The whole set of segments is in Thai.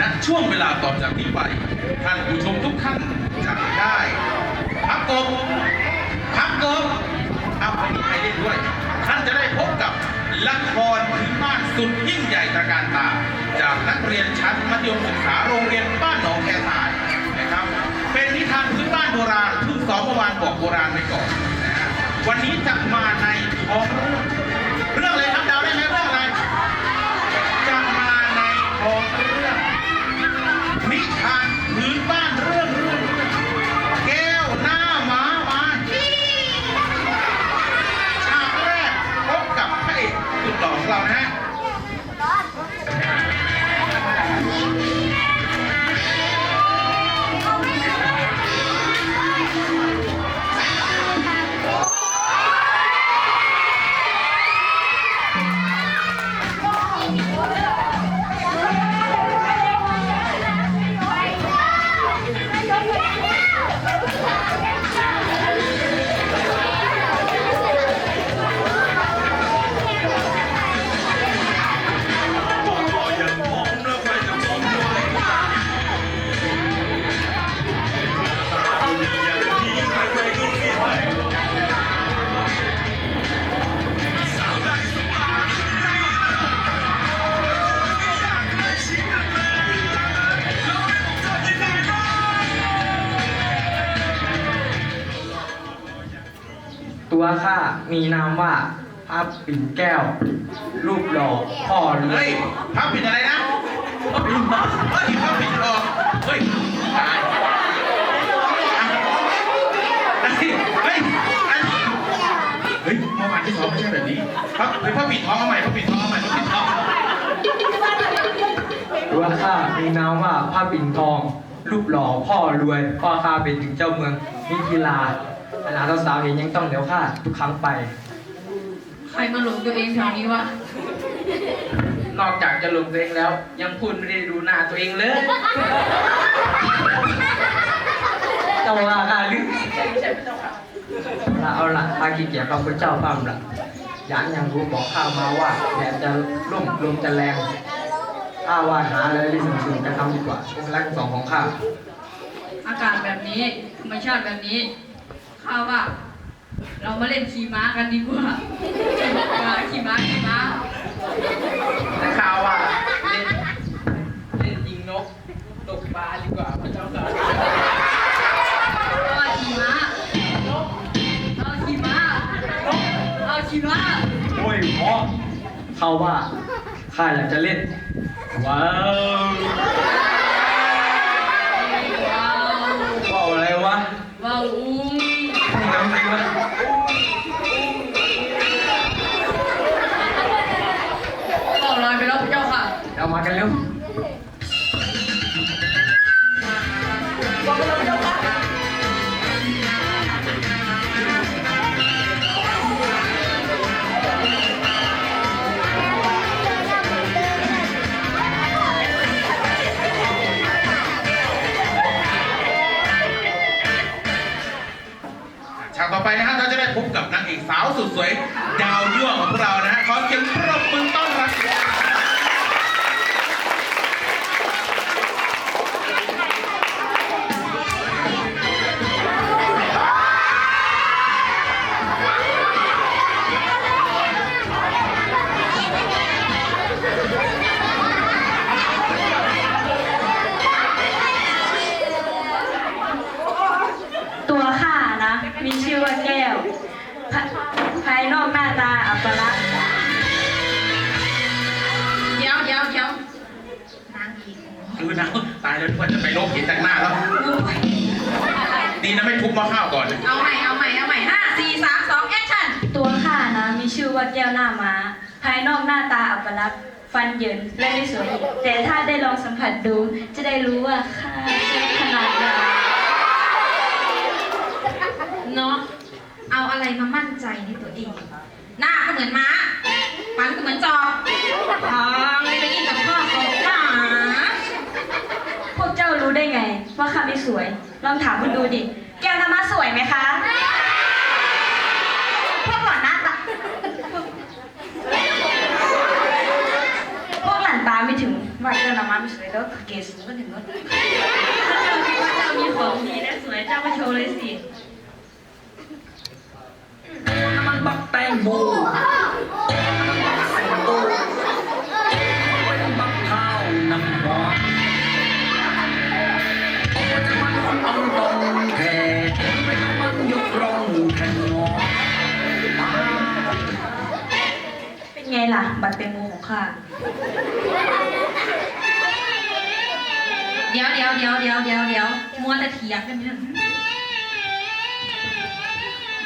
ณช่วงเวลาต่อจากนี้ไป ท่านผู้ชมทุกท่านจะได้พักกบพักกบเอาไปมีใครเล่นด้วย ท่านจะได้พบกับละครพื้นบ้านสุดยิ่งใหญ่ตระการตา จากนักเรียนชั้นมัธยมศึกษาโรงเรียนบ้านหนองแคทายนะครับ เป็นนิทานพื้นบ้านโบราณเพิ่งสอนเมื่อวานบอกโบราณไปก่อนนะวันนี้จะมาในท้องเมีนามว่าพับปิ่นแก้ว รูปหล่อพ่อเรือเฮ้ยภาพผิดอะไรนะเฮ้ยเฮ้ยภาพผิดออกเฮ้ยตายอันนี้เฮ้ยอันนี้เฮ้ยเมื่อวานที่ซ้อมไม่ใช่แบบนี้ภาพเฮ้ยภาพผิดทองเอาใหม่ภาพผิดทองเอาใหม่ภาพผิดทองตัวข้ามีนามว่าพับปิ่นทอง รูปหล่อพ่อรวยพ่อข้าเป็นถึงเจ้าเมืองมิถิลา ขนาดสาวๆเห็นยังต้องเดี๋ยวข้าทุกครั้งไป ใครมาหลงตัวเองแถวนี้วะ นอกจากจะหลงตัวเองแล้ว ยังพูดไม่ได้ดูหน้าตัวเองเลย เจ้าว่าข้าลึกเอาละพากีเกียรติพระพุทธเจ้าฟังละยานยังรู้บอกข้ามาว่าแดดจะร่มลมจะแรงข้าว่าหาอะไรที่สูงๆจะทำดีกว่าเป็นรักสองของข้า อากาศแบบนี้ธรรมชาติแบบนี้ ข้าว่า เรามาเล่นขี่ม้ากันดีกว่าเออขี่ม้าขี่ม้าแต่ข้าว่าเล่นเล่นยิงนกตกปลาดีกว่าพระเจ้าค่ะเอาขี่ม้าเอาขี่ม้าเอาขี่ม้าโอ้ยพ่อเขาว่าข้าอยากจะเล่น ว้าวว้ หม้อข้าวก่อนเอาใหม่ เอาใหม่ เอาใหม่ห้าสี่สามสองแอคชั่น ตัวข้านะมีชื่อว่าแก้วหน้าม้า ภายนอกหน้าตาอัปลักษณ์ฟันเหยินและไม่สวย แต่ถ้าได้ลองสัมผัสดู จะได้รู้ว่าข้าเชื่อขนาดไหนเนาะเอาอะไรมามั่นใจในตัวเอง หน้าก็เหมือนม้าฟันก็เหมือนจอบทางเลยจะยิ่งกับพ่อของหมาพวกเจ้ารู้ได้ไง ว่าข้าไม่สวย ลองถามมันดูดิ แก้วหน้าม้าสวยไหมคะพวกหล่อนหน้าตาพวกหล่อนตาไม่ถึงว่าแก้วหน้าม้าไม่สวยแล้วเกศสูงก็ถึงนู้นถ้าเจ้าคิดว่าเจ้ามีของดีและสวยเจ้ามาโชว์เลยสิน้ำมันบักแตงโม ล่ะ บัตรแตงโมของข้า เดี๋ยวเดี๋ยวเดี๋ยวเดี๋ยวเดี๋ยวเดี๋ยวมัวแต่เถียงกันเนี่ย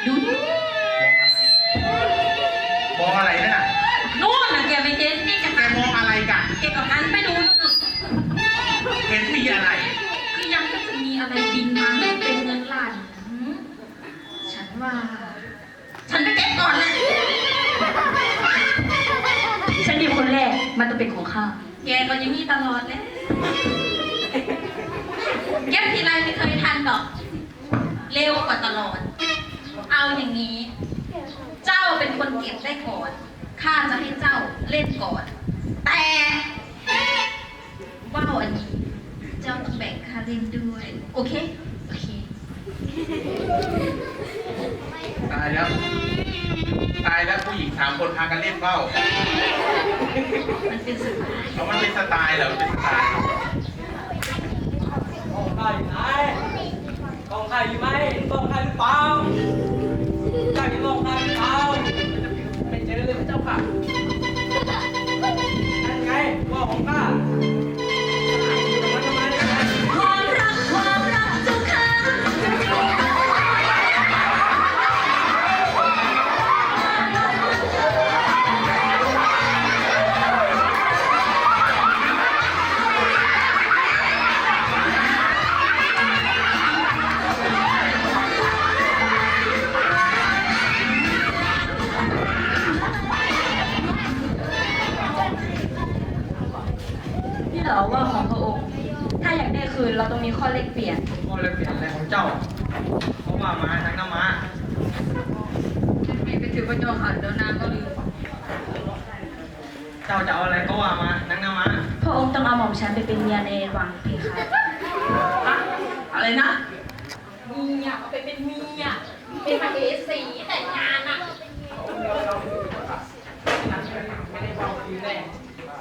ดูมองอะไรนั่นน่ะนู่นน่ะแกไปเห็นนี่กับแกมองอะไรกันแกกับนั้นไปดูนู่นน่ะเห็นมีอะไร คือยังก็จะมีอะไรบินมาเป็นเงินล้านหืมฉันว่า ฉันไปเก็บก่อนเลย คนแรกมันต้องเป็นของข้า แกก็ยังมีตลอดเลยเก็บทีไรไม่เคยทันดอก เร็วกว่าตลอด เอาอย่างนี้ เจ้าเป็นคนเก็บได้ก่อน ข้าจะให้เจ้าเล่นก่อน แต่ว่าวอันนี้ เจ้าต้องแบ่งค่าเล่นด้วย โอเค โอเค ตายแล้ว ตายแล้วผู้หญิงสามคนพากันเล่นเบ้ามันเป็นสไตล์เอามันเป็นสไตล์เหรอมันเป็นสไตล์กองข้าอยู่ไหนกองข้าอยู่ไหมกองข้าหรือเปล่าเจ้าเห็นกองข้าหรือเปล่าไม่เจอเลยพระเจ้าค่ะนั่นไงว่าของข้า ว่ามาทั้งน้ำม้าไม่ไปถือว่าโยหันแล้วนางก็ลืมเจ้าจะเอาอะไรก็ว่ามาทั้งน้ำม้าพระองค์ต้องเอาหม่อมฉันไปเป็นเมียในวังเพคะอะไรนะเมียเอาไปเป็นเมียเป็นมเหสีแต่งงานอะ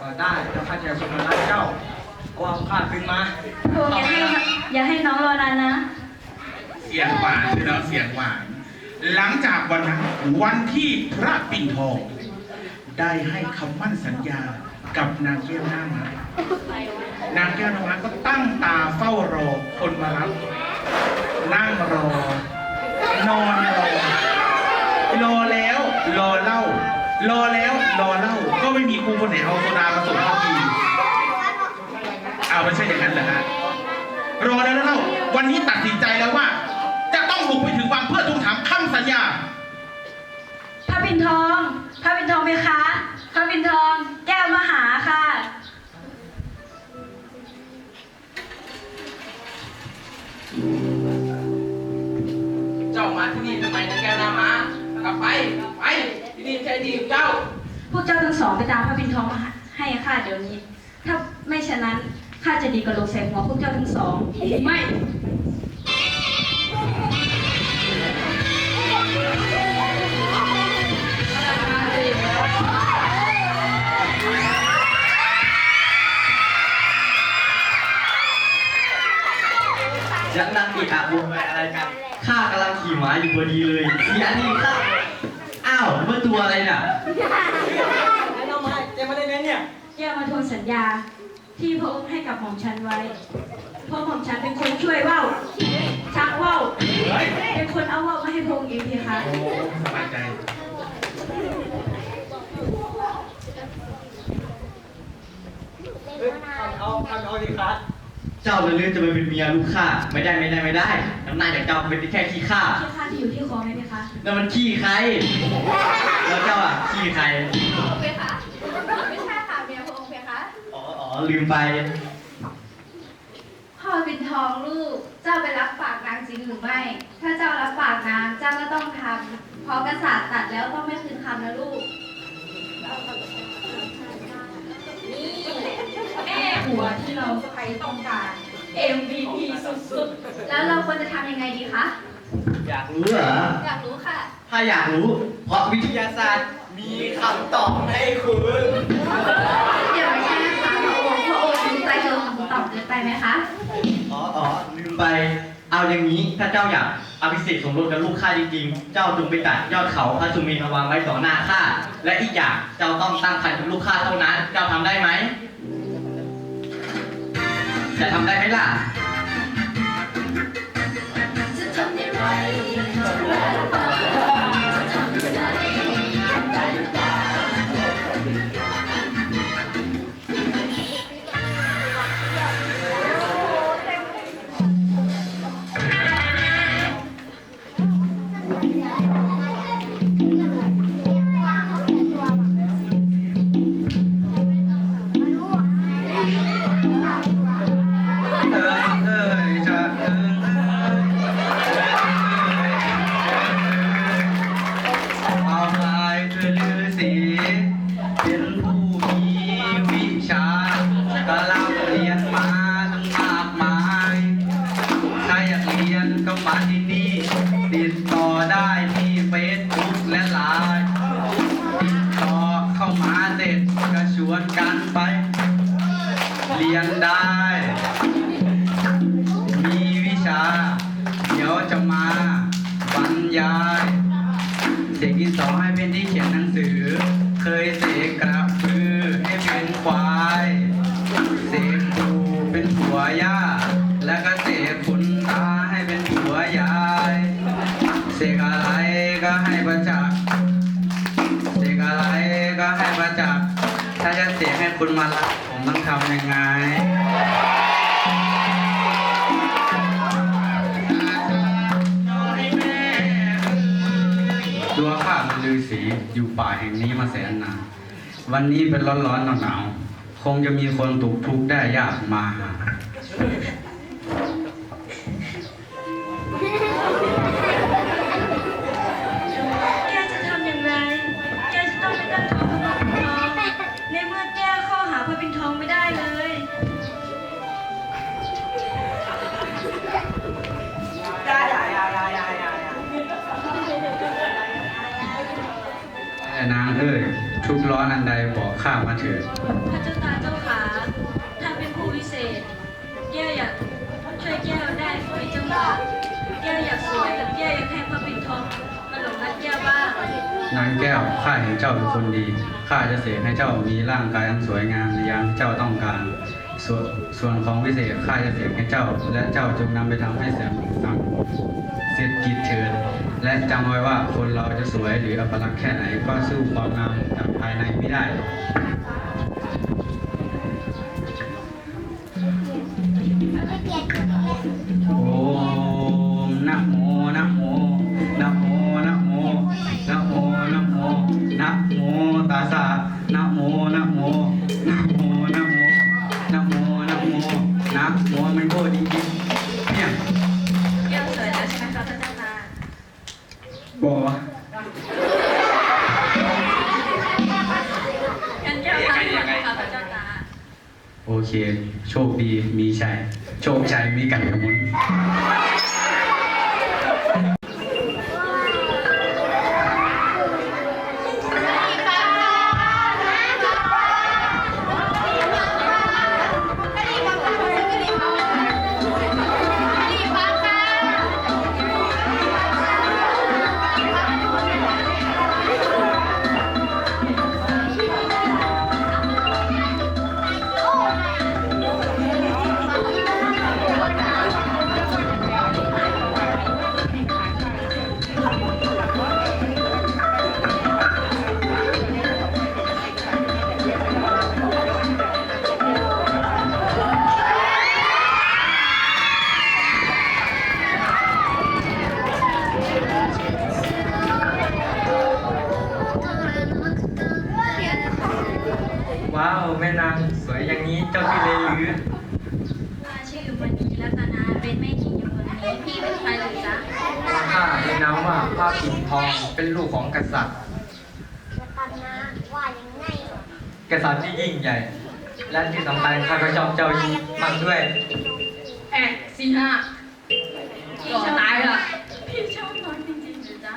ก็ได้ถ้าข้าจะสมรักเจ้าเอาเอาข้าขึ้นมาพระองค์อย่าให้อย่าให้น้องรอนานนะ เสียงหวานเลยเนาะเสียงหวาน หลังจากวันนั้นวันที่พระปิ่นทอง ได้ให้คำมั่นสัญญากับนางแก้วหน้าม้านางแก้วหน้าม้าก็ตั้งตาเฝ้ารอคนมารับ นั่งรอ นอนรอ รอแล้วรอเล่า รอแล้วรอเล่า ก็ไม่มีครูคนไหนเอาโซดามาส่งให้ากินอ้าไม่ใช่อย่างนั้นเหรอฮะรอแล้วแล้วเล่า วันนี้ตัดสินใจแล้วว่า บุกไปถึงวังเพื่อทวงถามคำสัญญา พระปิ่นทอง พระปิ่นทองไหมคะ พระปิ่นทอง แก้วมาหาค่ะ เจ้ามาที่นี่ทำไมนะแก้วหน้ามา กลับไปไป ที่นี่ใช่ที่ของเจ้า พวกเจ้าทั้งสองไปตามพระปิ่นทองมาให้ข้าเดี๋ยวนี้ ถ้าไม่ฉะนั้นข้าจะดีกระโหลกใส่หัวพวกเจ้าทั้งสอง ไม่ ยังนั่งอีกอะวงไปอะไรกัน ข้ากำลังขี่ม้าอยู่พอดีเลยเสียนี่ข้าอ้าวเมื่อตัวอะไรน่ะไอ้น้องไม้เจ๊มาได้ไงเนี่ยแก้วมาทวงสัญญา ที่พระองค์ให้กับหม่อมฉันไว้ เพราะหม่อมฉันเป็นคนช่วยว่าวชักว่าวเป็นคนเอาว่าวมาให้พระองค์เองพี่คะโอ้สบายใจเฮ้ยเอาเอาเอาดิครับ เจ้าเลยเลือกจะไปเป็นเมียลูกข้าไม่ได้ไม่ได้ไม่ได้ น้ำหน้าจากเจ้าเป็นแค่ขี้ข้าพี่คะที่อยู่ที่คอไหมพี่คะแล้วมันขี้ใคร แล้วเจ้าอะขี้ใครเพคะไม่ใช่ค่ะเมียพระองค์เพคะอ๋ออ๋อลืมไป พ่อปิ่นทองลูก เจ้าไปรับปากนางจริงหรือไม่ ถ้าเจ้ารับปากนางเจ้าก็ต้องทำเพราะกษัตริย์ตัดแล้วต้องไม่คืนคำนะลูกนี่ แม่หัวที่เราใครต้องการ MVP สุดแล้วเราควรจะทำยังไงดีคะ อยากรู้เหรอ อยากรู้ค่ะ ถ้าอยากรู้ เพราะวิทยาศาสตร์มีคำตอบให้คุณ เดี๋ยวไม่ใช่นะคะพระองค์พระองค์รู้ใจเธอคำตอบเกินไปไหมคะ อ๋ออ๋อลืมไป เอาอย่างนี้ถ้าเจ้าอยากอภิเษกสมรสกับลูกข้าจริงๆ เจ้าจงไปตัดยอดเขาพระสุเมนมาวางไว้ต่อหน้าข้า และอีกอย่างเจ้าต้องตั้งครรภ์กับลูกข้าเท่านั้น เจ้าทำได้ไหม จะทำได้ไหมล่ะ จะทำได้ไหม เเสกอะไรก็ให้ประจักษ์เสกอะไรก็ให้ประจักษ์ถ้าจะเสกให้คุณมารักผมต้องทำยังไงตัวข้ามันลือสีอยู่ป่าแห่งนี้มาแสนนานวันนี้เป็นร้อนๆหนาวๆคงจะมีคนตกทุกข์ได้ยากมาหา เอ้ยทุกข์ร้อนอันใดบอกข้ามาเถิดพระเจ้าตาเจ้าขาท่านเป็นผู้วิเศษ แก้วอยากช่วยแก้วได้ไหมเจ้าค่ะแก้วอยากสวยแก้วอยากให้พระปิ่นทองมาหลงรักแก้วบ้างนางแก้วข้าเห็นเจ้าเป็นคนดีข้าจะเสกให้เจ้ามีร่างกายอันสวยงามในยามที่เจ้าต้องการส่วนส่วนของวิเศษข้าจะเสกให้เจ้า และเจ้าจงนำไปทำให้เสร็จสัง เสร็จกิจเชิญ และจำไว้ว่าคนเราจะสวยหรืออัปลักษณ์แค่ไหนก็สู้ความงามจากภายในไม่ได้ เค โชคดีมีชัย โชคชัยมีกันกระมุน ว้าวแม่นางสวยอย่างนี้เจ้าชื่อเลยหรือข้าชื่อมณีรัตนาเป็นแม่หญิงอยู่เมืองนี้พี่เป็นใครหรือจ๊ะข้ามีนามว่าพระปิ่นทองเป็นลูกของกษัตริย์ตันนะว่ายังไงกษัตริย์ที่ยิ่งใหญ่ และที่สำคัญข้าก็ชอบเจ้าหญิงมากด้วย แอะสิฮะหล่อตายละพี่ชอบน้องจริงๆหรือจ๊ะ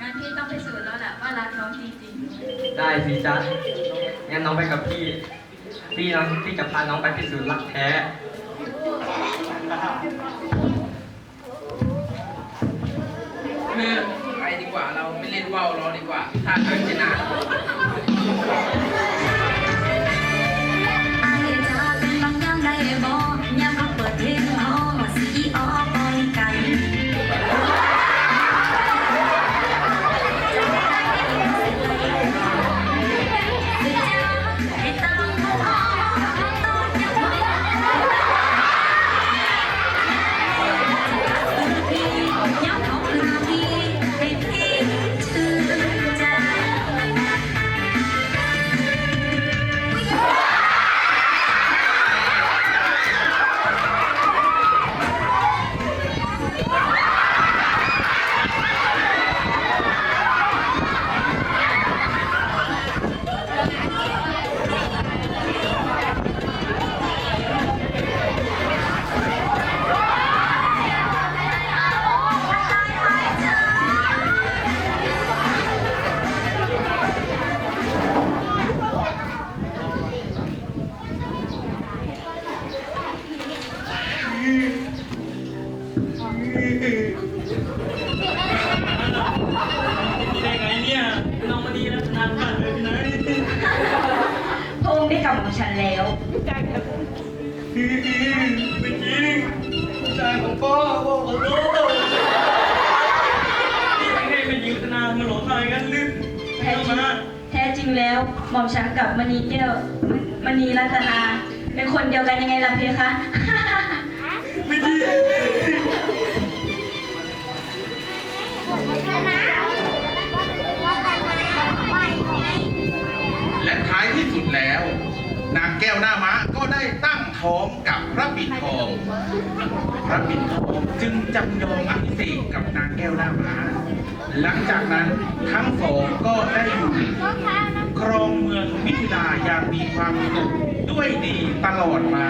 งั้นพี่ต้องไปสูจน์แล้วแหละว่ารักน้องจริงๆ ได้สิจ๊ะงั้นน้องไปกับพี่ พี่น้องพี่จะพาน้องไปพิสูจน์รักแท้ไปดีกว่าเราไม่เล่นว่าวรอดีกว่าถ้าเกิดชนะ ม่อมฉันกับมณีแก้วมณีรัตนา เป็นคนเดียวกันยังไงล่ะเพคะและท้ายที่สุดแล้ว นางแก้วหน้าม้าก็ได้ตั้งท้องกับพระปิ่นทอง พระปิ่นทองจึงจำยอมอภิเษกกับนางแก้วหน้าม้าหลังจากนั้นทั้งสองก็ได้อยู่ ครองเมืองมิถิลาอย่างมีความสุขด้วยดีตลอดมา